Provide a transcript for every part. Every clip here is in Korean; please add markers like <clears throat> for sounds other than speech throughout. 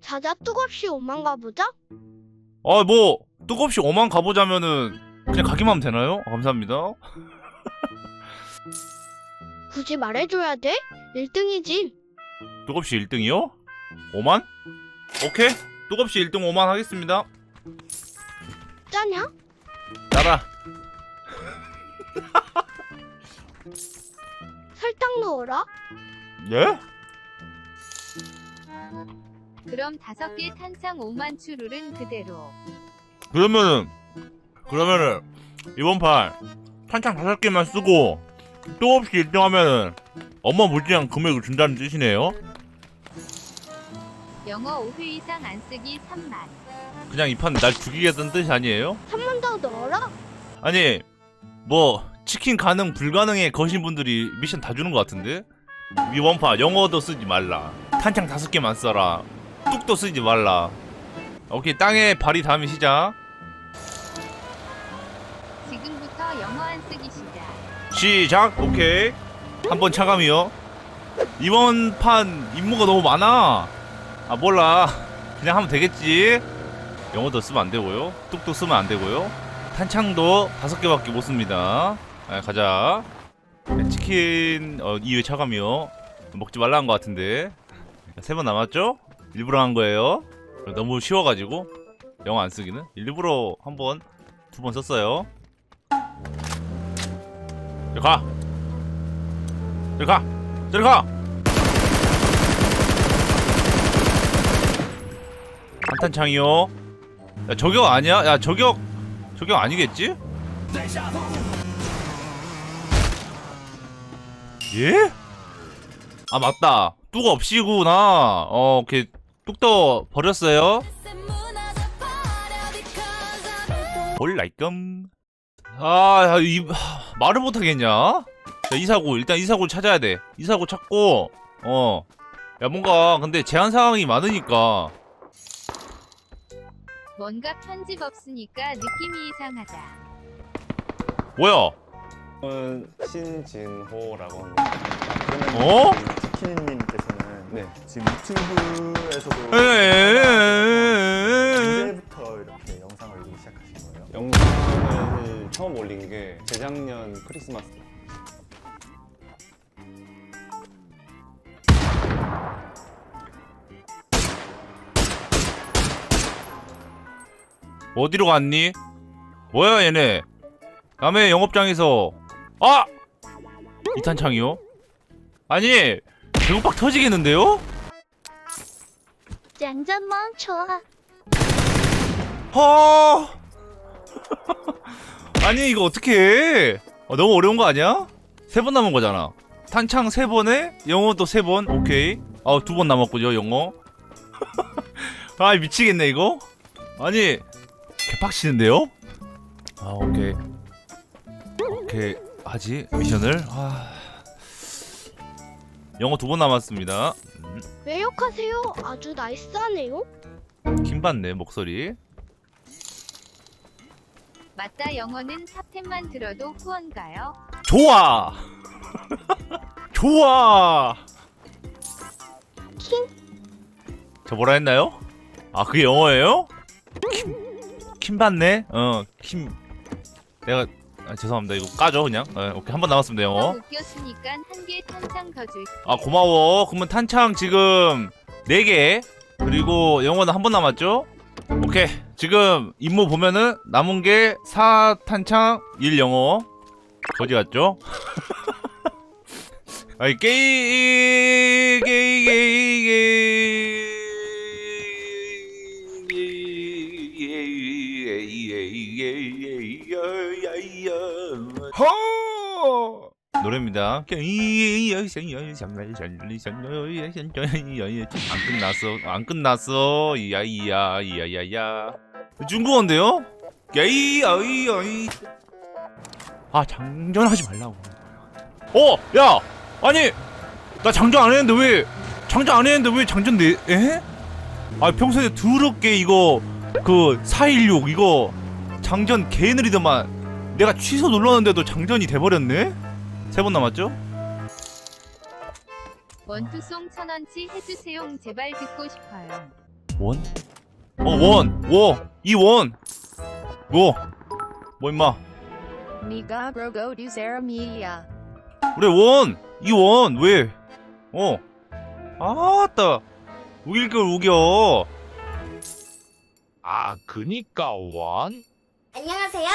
자자 뚝없이 오만 가보자. 아, 뭐, 뚝없이 오만 가보자면은 그냥 가기만 하면 되나요? 아, 감사합니다. <laughs> 굳이 말해줘야 돼? 1등이지. 뚝없이 1등이요? 오만? 오케이. 뚝없이 1등 오만 하겠습니다. 짜냐? 짜라 <laughs> 설탕 넣어라. 예? 그럼 다섯 개 탄창 5만 추룰은 그대로. 그러면은 그러면은 이번 판 탄창 다섯 개만 쓰고 또 없이 1등 하면은 엄마 못지않은 금액을 준다는 뜻이네요. 영어 5회 이상 안 쓰기 3만. 그냥 이 판 날 죽이겠다는 뜻이 아니에요? 3만 더 넣어라. 아니 뭐 치킨 가능 불가능에 거신 분들이 미션 다 주는 것 같은데? 위원파 영어도 쓰지 말라. 탄창 다섯 개만 써라. 뚝도 쓰지 말라. 오케이 땅에 발이 닿으면 시작. 지금부터 영어 안 쓰기 시작. 시작. 오케이. 한 번 차감이요. 이번 판 임무가 너무 많아. 아 몰라. 그냥 하면 되겠지. 영어도 쓰면 안 되고요. 뚝도 쓰면 안 되고요. 탄창도 다섯 개밖에 못 씁니다. 아, 가자. 네, 치킨 어, 2회 차감이요 먹지 말라는 것 같은데 그러니까 세번 남았죠? 일부러 한 거예요 너무 쉬워가지고 영어 안 쓰기는 일부러 한 번, 두 번 썼어요 저리 가! 저리 가! 저리 가! 한탄창이요 야 저격 아니야? 야 저격 저격 아니겠지? 예? 아 맞다 뚝 없이구나 어 이렇게 뚝떠 버렸어요 볼라이끔 아, 아, 이, 말을 못하겠냐? 자, 이사고. 일단 이 사고를 찾아야 돼. 이사고 찾고, 어. 야, 뭔가, 근데 제한 상황이 많으니까. 뭔가 편집 없으니까 느낌이 이상하다. 뭐야? 저는 신진호라고 합니다. 어? 치킨님께서는 네. 지금 유튜브에서도 언제부터 이렇게 영상을 올리기 시작하신 거예요? 영상을 처음 올린 게 재작년 크리스마스 어디로 갔니? 뭐야 얘네? 남의 영업장에서 아! 이탄창이요? 아니 배고팍 터지겠는데요? 짠짠 멈춰. 허 <laughs> 아니 이거 어떻게 해 어, 너무 어려운 거 아니야? 세 번 남은 거잖아 탄창 세 번에 영어도 세번 오케이 아 두 번 남았군요 영어 <laughs> 아 미치겠네 이거 아니 개빡치는데요? 아 오케이 오케이 하지 미션을 아 영어 두 번 남았습니다 음, 왜 욕하세요? 아주 나이스하네요. 킴받네 목소리 맞다 영어는 탑텐만 들어도 후원가요? 좋아 <laughs> 좋아 킹. 저 뭐라 했나요? 아 그게 영어예요? 킴, 킴 받네 어 킴 내가 아, 죄송합니다. 이거 까죠 그냥? 어, 오케이. 한 번 남았습니다 영어 너무 웃겼으니까 한 개 탄창 더 줄게. 아 고마워. 그러면 탄창 지금 4개. 그리고 영어는 한 번 남았죠? 오케이. 지금 임무 보면은 남은 게 4탄창 1 영어. 어디 갔죠? <laughs> 아니 게이 게이 게이 게이 허 노래입니다. 안 끝났어. 안 끝났어. 이야이야 이야야야. 중국어인데요? 야이야이야이. 아 장전하지 말라고. 어, 야, 아니 나 장전 안 했는데 왜 장전 안 했는데 왜 장전 내? 에? 아 평소에 더럽게 이거 그 416 이거 장전 개 느리더만 내가 취소 눌렀는데도 장전이 돼버렸네? 세 번 남았죠? 원투송 천원치 해주세요. 제발 듣고 싶어요. 원? 어, 원! 워! 이 원! 뭐? 뭐 임마 brogo do Zaramia. 그래 원! 이 원! 왜? 어 아따 우길 걸 우겨 아, 그니까 원? 안녕하세요.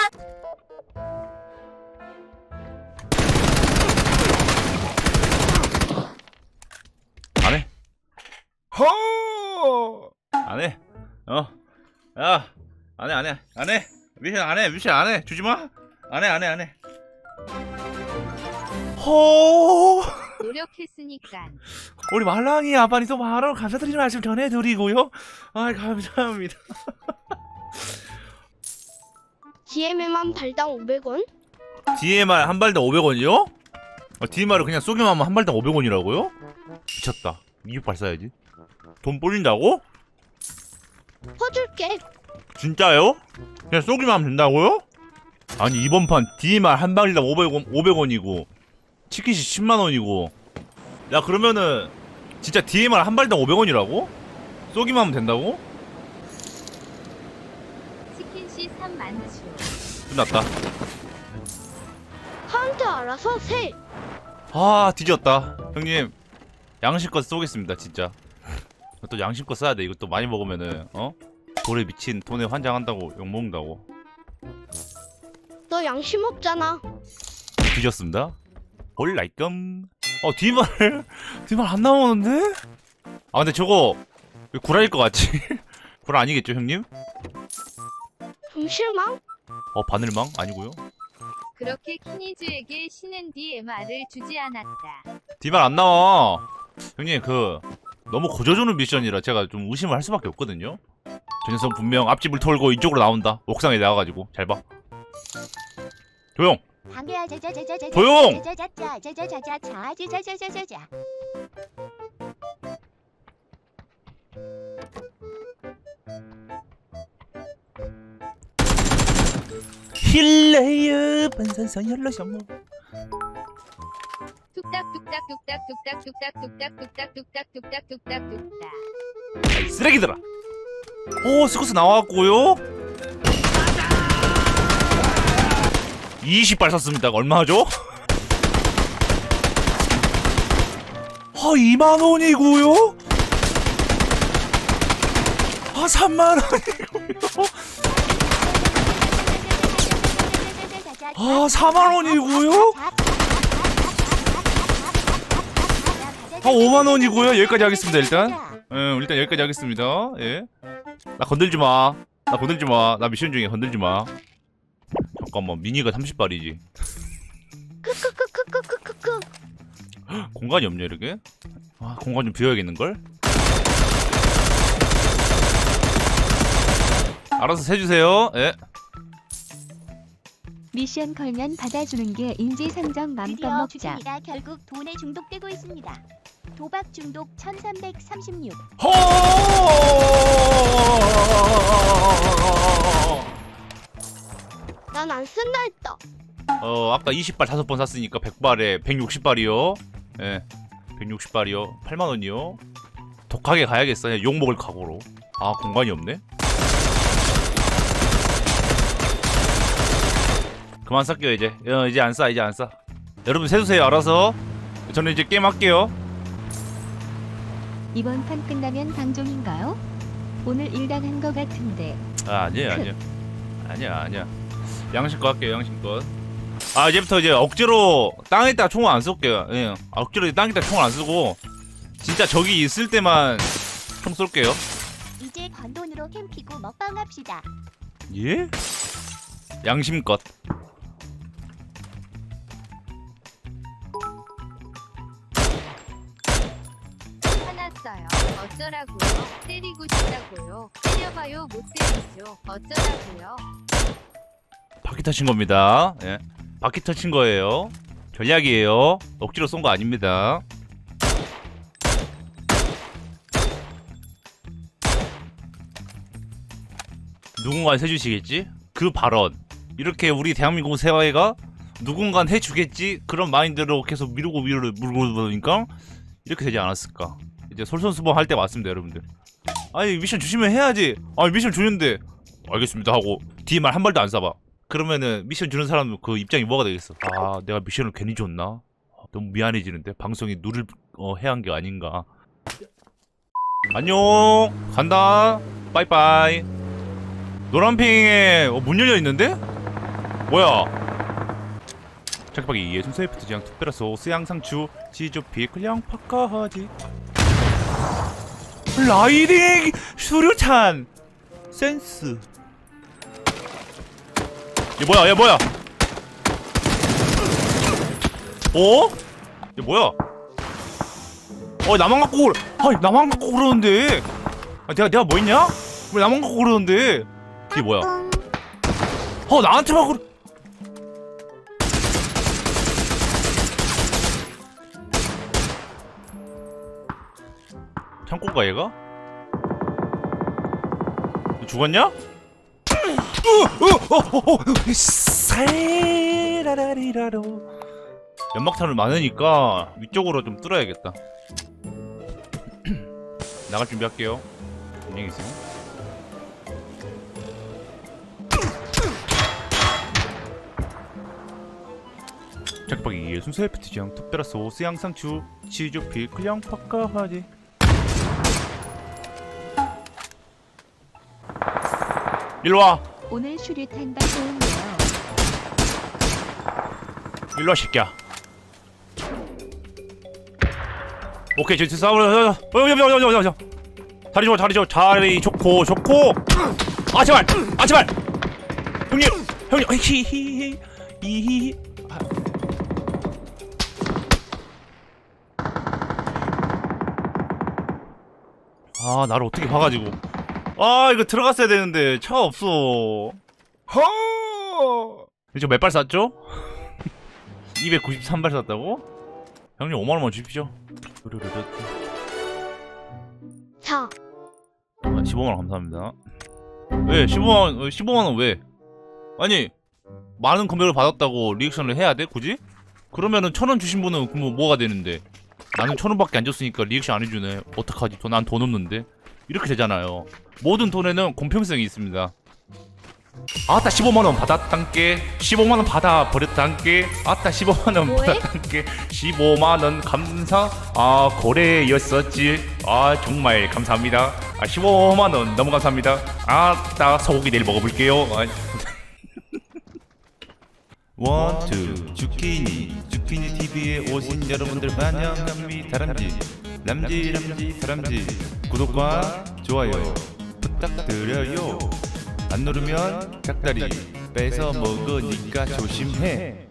안 해. 허 안 해. 어. 야 안 해 안 해 안 해. 미션 안 해 미션 안 해. 주지 마. 안 해 안 해 안 해. 허 노력했으니까. 우리 말랑이 아빠니도 바로 감사드리는 말씀 전해드리고요. 아 감사합니다 DM에만 발당 500원? DMR 한 발당 500원이요? 아, DMR을 그냥 쏘기만 하면 한 발당 500원이라고요? 미쳤다. 200발 쏴야지. 돈 뿌린다고? 퍼줄게. 진짜요? 그냥 쏘기만 하면 된다고요? 아니 이번 판 DMR 한 발당 500원, 500원이고 치킨이 10만원이고 야 그러면은 진짜 DMR 한 발당 500원이라고? 쏘기만 하면 된다고? 치킨씨 3만추. 끝났다. 하한테 알아서 세. 아 뒤졌다 형님 양심껏 쏘겠습니다 진짜 또 양심껏 써야 돼 이것도 많이 먹으면은 어? 돌에 미친 돈에 환장한다고 욕 먹는다고 너 양심 없잖아. 뒤졌습니다 올라이끔 어 뒤말 뒤말 <laughs> 안 나오는데? 아 근데 저거 왜 구라일 것 같지? <laughs> 구라 아니겠죠 형님? 좀 실망? 어 바늘망? 아니고요 그렇게 키니즈에게 신은 DMR을 주지 않았다. 뒤말 안 나와 형님 그 너무 고져주는 미션이라 제가 좀 의심을 할 수밖에 없거든요 저 녀석 분명 앞집을 털고 이쪽으로 나온다 옥상에 나가가지고 잘 봐 조용 조용! 힐레이어 반산선 열러셔모 뚝딱 뚝딱 뚝딱 뚝딱 뚝딱 뚝딱 뚝딱 뚝딱 뚝딱 뚝딱 뚝딱. 쓰레기들아. 오 스쿠스 나왔고요. 20발 샀습니다. 얼마 하죠? 아 2만원이고요? 아 3만원이고 아 4만원이고요? 아 5만원이고요? 여기까지 하겠습니다 일단. 음, 일단 여기까지 하겠습니다. 예나 건들지마. 나 건들지마. 나 미션 중에 건들지마. 잠깐만 미니가 30발이지. 공간이 없냐 이렇게? 아 공간 좀 비워야겠는걸? 알아서 세주세요. 예. 미션 걸면 받아주는 게 인지상정 맘껏 드디어 먹자. 주진이가 결국 돈에 중독되고 있습니다. 도박 중독 1336. 허! 난 안 쓴다 했다. 어, 아까 20발 5번 샀으니까 100발에 160발이요. 예. 160발이요. 8만 원이요. 독하게 가야겠어. 욕 먹을 각오로. 아, 공간이 없네. 그만 쌀게요, 이제. 어, 이제 안 싸, 이제 안 싸. 여러분, 세주세요, 알아서. 저는 이제 게임 할게요. 이번 판 끝나면 방종인가요? 오늘 일당한 거 같은데. 아, 아니에요, 아니에요. <laughs> 아니야, 아니야. 양심껏 할게요, 양심껏. 아, 이제부터 이제 억지로 땅에다 총을 안 쏠게요. 예. 아, 억지로 땅에다 총을 안 쓰고, 진짜 적이 있을 때만 총 쏠게요. 이제 관돈으로 캠피고 먹방합시다. 예? 양심껏. 화났어요. 어쩌라고요? 때리고 싶다고요? 때려봐요 못 때리죠. 어쩌라고요? 바퀴 터친 겁니다. 예. 바퀴 터친 거예요. 전략이에요. 억지로 쏜 거 아닙니다. 누군가 해주시겠지? 그 발언. 이렇게 우리 대한민국 세화회가 누군가 해주겠지? 그런 마인드로 계속 미루고 미루고 물고 보니까 이렇게 되지 않았을까 이제 솔선수범 할때 맞습니다 여러분들. 아니 미션 주시면 해야지. 아니 미션 주는데. 알겠습니다 하고 뒤에 말 한 발도 안 쏴봐. 그러면은 미션 주는 사람 그 입장이 뭐가 되겠어? 아 내가 미션을 괜히 줬나? 아, 너무 미안해지는데 방송이 누를 어, 해야 한게 아닌가? 안녕. 간다. 빠이빠이. 노란핑에 어, 문 열려 있는데? 뭐야? 자기박이 예순 세이프트 지향 특별한 소스 양상추 지조피 클량 파카하지 라이딩 수류탄. 센스. 얘 뭐야? 얘 뭐야? 어? 얘 뭐야? 어 나만 갖고 그러 아니 나만 갖고 그러는데. 아, 내가 내가 뭐 했냐? 왜 나만 갖고 그러는데? 이게 뭐야? 어 나한테 막 그러 얘가? 너 죽었냐? 살라라리라로. 연막탄을 많으니까 위쪽으로 좀 뚫어야겠다. <clears throat> 나갈 준비할게요. 안녕히 계세요. 작박이 예순 지향 특별한 소스 양상추 치즈 피클량 파카하지 일로 와. 오늘 수류탄 방송이에요. 일로 와 새끼야. 오케이 저 싸우려 어, 어여여여여여 자리 좋아 자리 좋아 자리 좋고 좋고. 아 제발 아 제발. 형님 형님 히히히 이히 아 나를 어떻게 봐가지고 아 이거 들어갔어야 되는데 차 없어. 허! 이거 몇발 쐈죠? 293발 쐈다고? 형님 5만원만 주십시오. 으르르르. 자, 아, 15만원 감사합니다. 왜 15만원 어, 15만원 왜? 아니 많은 금액을 받았다고 리액션을 해야 돼? 굳이? 그러면은 천 원 주신 분은 그뭐 뭐가 되는데? 나는 천 원밖에 안 줬으니까 리액션 안 해주네. 어떡하지? 난 돈 없는데 이렇게 되잖아요. 모든 돈에는 공평성이 있습니다. 아따 15만원 받았단께 15만원 받아 버렸단께 아따 15만원 뭐해? 받았단께 15만원 감사? 아 거래였었지. 아 정말 감사합니다. 아 15만원 너무 감사합니다. 아따 소고기 내일 먹어볼게요. 아. <laughs> 원투 주키니. 주키니 TV에 오신 여러분들 환영합니다. 람지 람지 람지 다람쥐 구독과 좋아요 부탁드려요. 안 누르면 닭다리. 뺏어 먹으니까 조심해